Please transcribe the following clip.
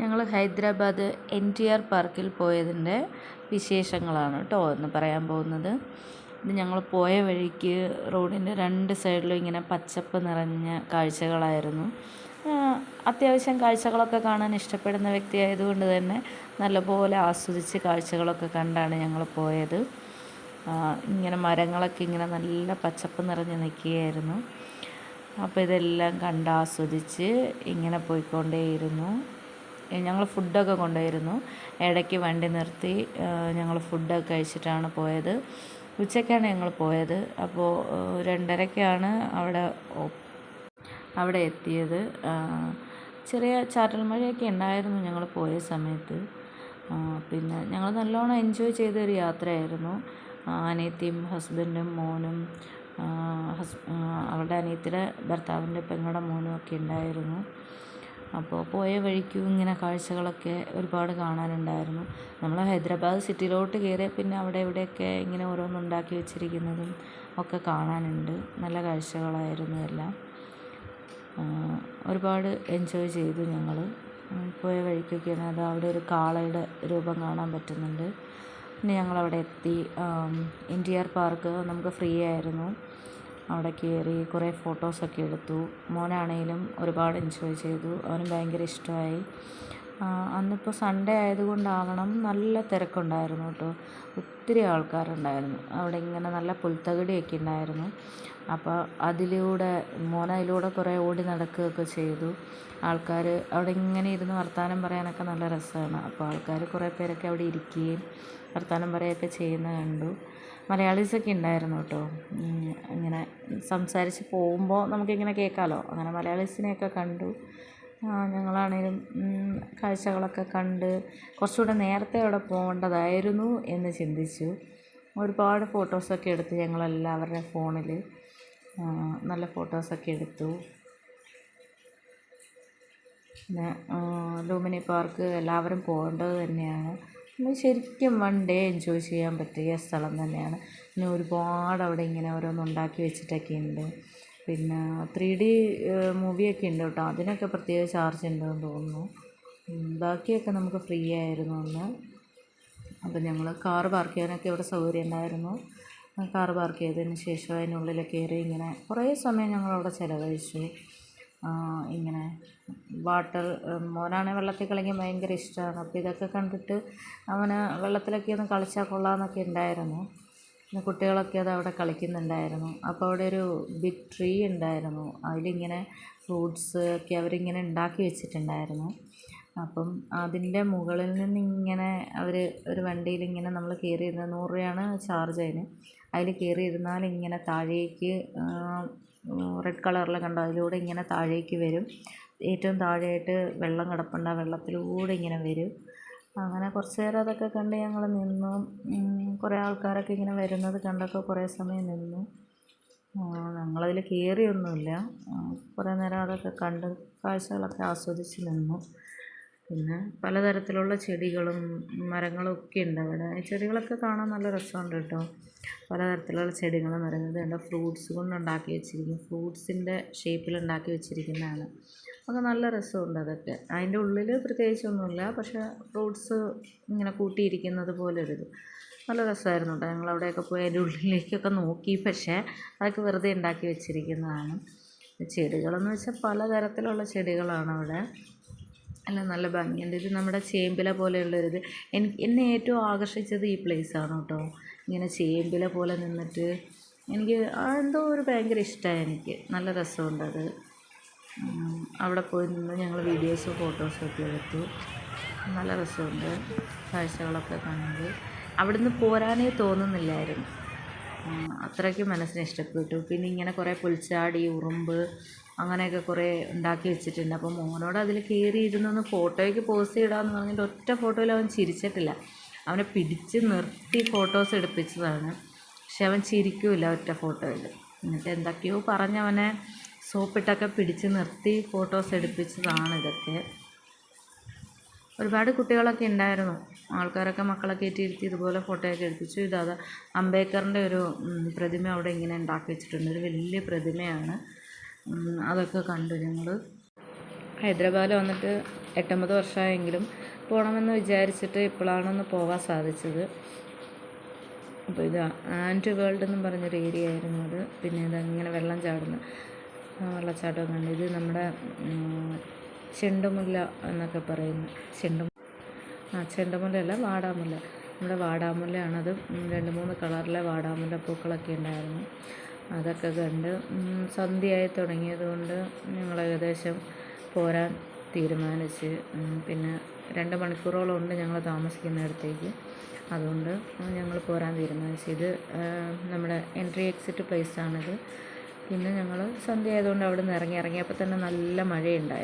ഞങ്ങൾ Hyderabad N T R പാർക്കിൽ പോയതിന്റെ വിശേഷങ്ങളാണ് കേട്ടോ എന്ന് പറയാൻ പോകുന്നത്. ഇത് ഞങ്ങൾ പോയ വഴിക്ക് റോഡിന്റെ രണ്ട് സൈഡിലും ഇങ്ങനെ പച്ചപ്പ് നിറഞ്ഞ കാഴ്ചകളായിരുന്നു. അത്യാവശ്യം കാഴ്ചകളൊക്കെ കാണാൻ ഇഷ്ടപ്പെടുന്ന വ്യക്തി ആയതുകൊണ്ട് തന്നെ നല്ലപോലെ ആസ്വദിച്ച് കാഴ്ചകളൊക്കെ കണ്ടാണ് ഞങ്ങൾ പോയത്. ഇങ്ങനെ മരങ്ങളൊക്കെ ഇങ്ങനെ നല്ല പച്ചപ്പ് നിറഞ്ഞ് നിൽക്കുകയായിരുന്നു. അപ്പോൾ ഇതെല്ലാം കണ്ട് ആസ്വദിച്ച് ഇങ്ങനെ പോയിക്കൊണ്ടേയിരുന്നു. ഞങ്ങൾ ഫുഡൊക്കെ കൊണ്ടുപോയിരുന്നു ഇടയ്ക്ക് വണ്ടി നിർത്തി ഞങ്ങൾ ഫുഡൊക്കെ കഴിച്ചിട്ടാണ് പോയത്. ഉച്ചയ്ക്കാണ് ഞങ്ങൾ പോയത്. അപ്പോൾ രണ്ടരയ്ക്കാണ് അവിടെ അവിടെ എത്തിയത്. ചെറിയ ചാറ്റൽ മഴയൊക്കെ ഉണ്ടായിരുന്നു ഞങ്ങൾ പോയ സമയത്ത്. പിന്നെ ഞങ്ങൾ നല്ലോണം എൻജോയ് ചെയ്തൊരു യാത്രയായിരുന്നു. അനിയത്തിയും ഹസ്ബൻഡും മോനും ഹസ് അവളുടെ അനിയത്തിയുടെ ഭർത്താവിന്റെ പെങ്ങളുടെ മോനും ഒക്കെ ഉണ്ടായിരുന്നു. അപ്പോൾ പോയ വഴിക്കും ഇങ്ങനെ കാഴ്ചകളൊക്കെ ഒരുപാട് കാണാനുണ്ടായിരുന്നു. നമ്മൾ ഹൈദരാബാദ് സിറ്റിയിലോട്ട് കയറിയ പിന്നെ അവിടെ ഇവിടെയൊക്കെ ഇങ്ങനെ ഓരോന്നുണ്ടാക്കി വെച്ചിരിക്കുന്നതും ഒക്കെ കാണാനുണ്ട്. നല്ല കാഴ്ചകളായിരുന്നു എല്ലാം. ഒരുപാട് എൻജോയ് ചെയ്തു ഞങ്ങൾ പോയ വഴിക്കൊക്കെയാണ് അത് അവിടെ ഒരു കാളയുടെ രൂപം കാണാൻ പറ്റുന്നുണ്ട്. പിന്നെ ഞങ്ങളവിടെ എത്തി. N T R park. നമുക്ക് ഫ്രീ ആയിരുന്നു. അവിടെ കയറി കുറേ ഫോട്ടോസൊക്കെ എടുത്തു. മോനാണേലും ഒരുപാട് എൻജോയ് ചെയ്തു. അവനും ഭയങ്കര ഇഷ്ടമായി. അന്നിപ്പോൾ സൺഡേ ആയതുകൊണ്ടാവണം നല്ല തിരക്കുണ്ടായിരുന്നു കേട്ടോ. ഒത്തിരി ആൾക്കാരുണ്ടായിരുന്നു. അവിടെ ഇങ്ങനെ നല്ല പുൽത്തകിടിയൊക്കെ ഉണ്ടായിരുന്നു. അപ്പോൾ അതിലൂടെ മോൻ അതിലൂടെ കുറേ ഓടി നടക്കുകയൊക്കെ ചെയ്തു. ആൾക്കാർ അവിടെ ഇങ്ങനെ ഇരുന്ന് വർത്തമാനം പറയാനൊക്കെ നല്ല രസമാണ്. അപ്പോൾ ആൾക്കാർ കുറേ പേരൊക്കെ അവിടെ ഇരിക്കുകയും വർത്തമാനം പറയുകയൊക്കെ ചെയ്യുന്ന കണ്ടു. മലയാളീസൊക്കെ ഉണ്ടായിരുന്നു കേട്ടോ. ഇങ്ങനെ സംസാരിച്ച് പോകുമ്പോൾ നമുക്കിങ്ങനെ കേൾക്കാമല്ലോ അങ്ങനെ മലയാളീസിനെയൊക്കെ കണ്ടു. ഞങ്ങളാണേലും കാഴ്ചകളൊക്കെ കണ്ട് കുറച്ചുകൂടെ നേരത്തെ അവിടെ പോകേണ്ടതായിരുന്നു എന്ന് ചിന്തിച്ചു. ഒരുപാട് ഫോട്ടോസൊക്കെ എടുത്ത് ഞങ്ങളെല്ലാവരുടെ ഫോണിൽ നല്ല ഫോട്ടോസൊക്കെ എടുത്തു. പിന്നെ ലൂമിനി പാർക്ക് എല്ലാവരും പോകേണ്ടത് തന്നെയാണ്. ശരിക്കും വൺ ഡേ എൻജോയ് ചെയ്യാൻ പറ്റിയ സ്ഥലം തന്നെയാണ്. പിന്നെ ഒരുപാട് അവിടെ ഇങ്ങനെ ഓരോന്ന് ഉണ്ടാക്കി വെച്ചിട്ടൊക്കെ ഉണ്ട് പിന്നെ ത്രീ ഡി മൂവിയൊക്കെ ഉണ്ട് കേട്ടോ. അതിനൊക്കെ പ്രത്യേക ചാർജ് ഉണ്ടെന്ന് തോന്നുന്നു. ബാക്കിയൊക്കെ നമുക്ക് ഫ്രീ ആയിരുന്നു അന്ന്. അപ്പം ഞങ്ങൾ കാർ പാർക്ക് ചെയ്യാനൊക്കെ ഇവിടെ സൗകര്യം ഉണ്ടായിരുന്നു. കാർ പാർക്ക് ചെയ്തതിന് ശേഷം അതിനുള്ളിൽ കയറി ഇങ്ങനെ കുറേ സമയം ഞങ്ങളവിടെ ചിലവഴിച്ചു. ഇങ്ങനെ വാട്ടർ മോനാണെങ്കിൽ വെള്ളത്തിൽ കളിക്കാൻ ഭയങ്കര ഇഷ്ടമാണ് അപ്പോൾ ഇതൊക്കെ കണ്ടിട്ട് അവന് വെള്ളത്തിലൊക്കെ ഒന്ന് കളിച്ചാൽ കൊള്ളാമെന്നൊക്കെ ഉണ്ടായിരുന്നു. പിന്നെ കുട്ടികളൊക്കെ അത് അവിടെ കളിക്കുന്നുണ്ടായിരുന്നു. അപ്പോൾ അവിടെ ഒരു ബിഗ് ട്രീ ഉണ്ടായിരുന്നു. അതിലിങ്ങനെ ഫ്രൂട്ട്സ് ഒക്കെ അവരിങ്ങനെ ഉണ്ടാക്കി വെച്ചിട്ടുണ്ടായിരുന്നു. അപ്പം അതിന്റെ മുകളിൽ നിന്ന് ഇങ്ങനെ അവർ ഒരു വണ്ടിയിൽ ഇങ്ങനെ നമ്മൾ കയറി ഇരുന്ന് നൂറ് രൂപയാണ് ചാർജ് അതിന്. അതിൽ കയറി ഇരുന്നാൽ ഇങ്ങനെ താഴേക്ക് റെഡ് കളറിൽ കണ്ടോ? അതിലൂടെ ഇങ്ങനെ താഴേക്ക് വരും. ഏറ്റവും താഴെയായിട്ട് വെള്ളം കിടപ്പുണ്ട്. ആ വെള്ളത്തിലൂടെ ഇങ്ങനെ വരും. അങ്ങനെ കുറച്ച് നേരം അതൊക്കെ കണ്ട് ഞങ്ങൾ നിന്നു. കുറേ ആൾക്കാരൊക്കെ ഇങ്ങനെ വരുന്നത് കണ്ടൊക്കെ കുറേ സമയം നിന്നു. ഞങ്ങളതിൽ കയറിയൊന്നുമില്ല കുറേ നേരം അതൊക്കെ കണ്ട് കാഴ്ചകളൊക്കെ ആസ്വദിച്ച് നിന്നു. പിന്നെ പലതരത്തിലുള്ള ചെടികളും മരങ്ങളും ഒക്കെ ഉണ്ട് അവിടെ. ചെടികളൊക്കെ കാണാൻ നല്ല രസമുണ്ട് കേട്ടോ. പലതരത്തിലുള്ള ചെടികളും മരങ്ങളും. ഇതുണ്ട് ഫ്രൂട്ട്സ് കൊണ്ട് ഉണ്ടാക്കി വെച്ചിരിക്കുന്നു ഫ്രൂട്ട്സിന്റെ ഷേപ്പിൽ ഉണ്ടാക്കി വെച്ചിരിക്കുന്നതാണ്. അതൊക്കെ നല്ല രസമുണ്ട് അതൊക്കെ. അതിന്റെ ഉള്ളിൽ പ്രത്യേകിച്ചൊന്നുമില്ല. പക്ഷേ ഫ്രൂട്ട്സ് ഇങ്ങനെ കൂട്ടിയിരിക്കുന്നത് പോലെ ഒരു നല്ല രസമായിരുന്നു കേട്ടോ. ഞങ്ങൾ അവിടെയൊക്കെ പോയി അതിന്റെ ഉള്ളിലേക്കൊക്കെ നോക്കി. പക്ഷേ അതൊക്കെ വെറുതെ ഉണ്ടാക്കി വെച്ചിരിക്കുന്നതാണ്. ചെടികളെന്ന് വെച്ചാൽ പലതരത്തിലുള്ള ചെടികളാണ് അവിടെ. അല്ല നല്ല ഭംഗിയുണ്ട്. ഇത് നമ്മുടെ ചേമ്പില പോലെയുള്ളൊരിത് എനിക്ക് എന്നെ ഏറ്റവും ആകർഷിച്ചത് ഈ പ്ലേസാണ് കേട്ടോ. ഇങ്ങനെ ചേമ്പില പോലെ നിന്നിട്ട് എനിക്ക് എന്തോ ഒരു ഭയങ്കര ഇഷ്ടമാണ് എനിക്ക്. നല്ല രസമുണ്ട് അത്. അവിടെ പോയി നിന്ന് ഞങ്ങൾ വീഡിയോസ് ഫോട്ടോസും ഒക്കെ എടുത്തു. നല്ല രസമുണ്ട് കാഴ്ചകളൊക്കെ കണ്ടു അവിടുന്ന് പോരാനേ തോന്നുന്നില്ലായിരുന്നു. അത്രയ്ക്ക് മനസ്സിന് ഇഷ്ടപ്പെട്ടു. പിന്നെ ഇങ്ങനെ കുറേ പുൽച്ചാടി ഉറുമ്പ് അങ്ങനെയൊക്കെ കുറേ ഉണ്ടാക്കി വെച്ചിട്ടുണ്ട്. അപ്പോൾ മോനോട് അതിൽ കയറി ഇരുന്നൊന്ന് ഫോട്ടോയ്ക്ക് പോസ്റ്റ് ചെയ്യടാന്ന് പറഞ്ഞിട്ട് ഒറ്റ ഫോട്ടോയിൽ അവൻ ചിരിച്ചിട്ടില്ല. അവനെ പിടിച്ച് നിർത്തി ഫോട്ടോസ് എടുപ്പിച്ചതാണ്. പക്ഷെ അവൻ ചിരിക്കില്ല ഒറ്റ ഫോട്ടോയിൽ എന്നിട്ട് എന്തൊക്കെയോ പറഞ്ഞവനെ സോപ്പിട്ടൊക്കെ പിടിച്ച് നിർത്തി ഫോട്ടോസ് എടുപ്പിച്ചതാണ് ഇതൊക്കെ. ഒരുപാട് കുട്ടികളൊക്കെ ഉണ്ടായിരുന്നു. ആൾക്കാരൊക്കെ മക്കളെ കയറ്റിയിരുത്തി ഇതുപോലെ ഫോട്ടോയൊക്കെ എടുപ്പിച്ചു. ഇതാ അംബേദ്കറിന്റെ ഒരു പ്രതിമ അവിടെ ഇങ്ങനെ ഉണ്ടാക്കി വെച്ചിട്ടുണ്ട്. ഒരു വലിയ പ്രതിമയാണ്. അതൊക്കെ കണ്ടു ഞങ്ങൾ ഹൈദരാബാദിൽ വന്നിട്ട് എട്ടൊമ്പത് വർഷമായെങ്കിലും പോകണമെന്ന് വിചാരിച്ചിട്ട് ഇപ്പോഴാണൊന്ന് പോകാൻ സാധിച്ചത്. അപ്പോൾ ഇത് ആൻഡ് വേൾഡ് എന്നും പറഞ്ഞൊരു ഏരിയ ആയിരുന്നു അത്. പിന്നെ ഇതങ്ങനെ വെള്ളം ചാടുന്ന വെള്ളച്ചാട്ടം കണ്ട് ഇത് നമ്മുടെ ചെണ്ടുമുല്ല എന്നൊക്കെ പറയുന്നു ചെണ്ടു ആ ചെണ്ടുമുല്ലയല്ല വാടാമുല്ല. നമ്മുടെ വാടാമുല്ലയാണത് രണ്ട് മൂന്ന് കളറിലെ വാടാമുല്ല പൂക്കളൊക്കെ ഉണ്ടായിരുന്നു. അതൊക്കെ കണ്ട് സന്ധ്യയായി തുടങ്ങിയതുകൊണ്ട് ഞങ്ങൾ ഏകദേശം പോരാൻ തീരുമാനിച്ച് പിന്നെ രണ്ട് മണിക്കൂറോളം ഉണ്ട് ഞങ്ങൾ താമസിക്കുന്നിടത്തേക്ക്. അതുകൊണ്ട് ഞങ്ങൾ പോരാൻ തീരുമാനിച്ചു. ഇത് നമ്മുടെ എൻട്രി എക്സിറ്റ് പ്ലേസാണിത്. പിന്നെ ഞങ്ങൾ സന്ധ്യ ആയതുകൊണ്ട് അവിടെ നിന്ന് ഇറങ്ങി ഇറങ്ങിയപ്പോൾ തന്നെ നല്ല മഴയുണ്ടായിരുന്നു.